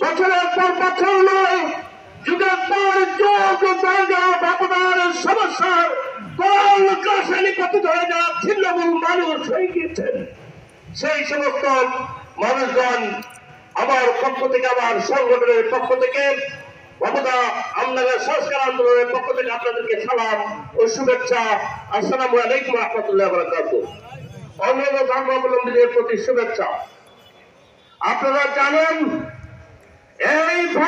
বছরের পর বছর নয় যুগের পর সমস্যার হয়ে সেই সমস্ত মানুষগণ আমার পক্ষ থেকে, আমার সংগঠনের পক্ষ থেকে বাবুদা আমনাগর সংস্কার আন্দোলনের পক্ষ থেকে আপনাদেরকে সালাম ও শুভেচ্ছা। আসসালামু আলাইকুম রহমতুল্লাহ অন্যান্য ধর্মাবলম্বীদের প্রতি শুভেচ্ছা। আপনারা জানেন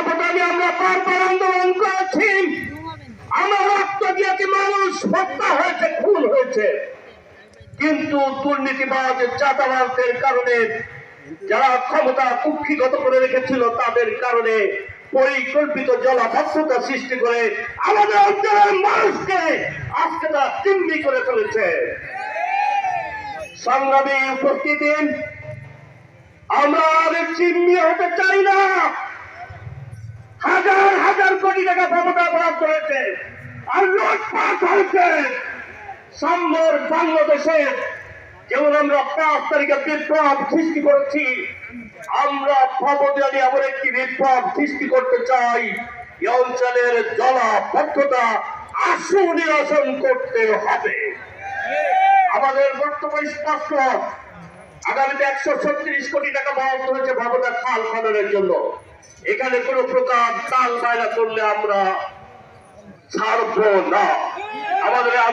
এই আমরা বারবার আন্দোলন করেছি। আমার রক্ত দিয়েছে মানুষ হত্যা হয়েছে, খুন হয়েছে? কিন্তু দুর্নীতিবাজ চাঁদাবাজদের কারণে, যারা ক্ষমতা কুক্ষিগত করে রেখেছিল, তাদের কারণে পরিকল্পিত জলাবদ্ধতা সৃষ্টি করে আমাদের অঞ্চলের মানুষকে আজকে তারা চিম্বি করে ফেলেছে। সংগ্রামী উপস্থিতি, আমরা চিম্বি হতে চাই না। হাজার হাজার কোটি টাকা ক্ষমতা বরাদ্দ হয়েছে আর লুটপাট হয়েছে। সাম্যর বাংলাদেশে যেমন আমরা পাঁচ তারিখে বিপ্লব সৃষ্টি করেছি, আমরা ভবদানি এমন একটি বিপ্লব সৃষ্টি করতে চাই। এই অঞ্চলের জলাবদ্ধতা আশু নিরসন করতে হবে। আমাদের বক্তব্য স্পষ্ট। আগামীতে একশো ছত্রিশ কোটি টাকা বরাদ্দ হয়েছে খাল খননের জন্য। এখানে কোনো প্রকার তাল বায়না করলে আমরা ছাড়বো না। আমাদের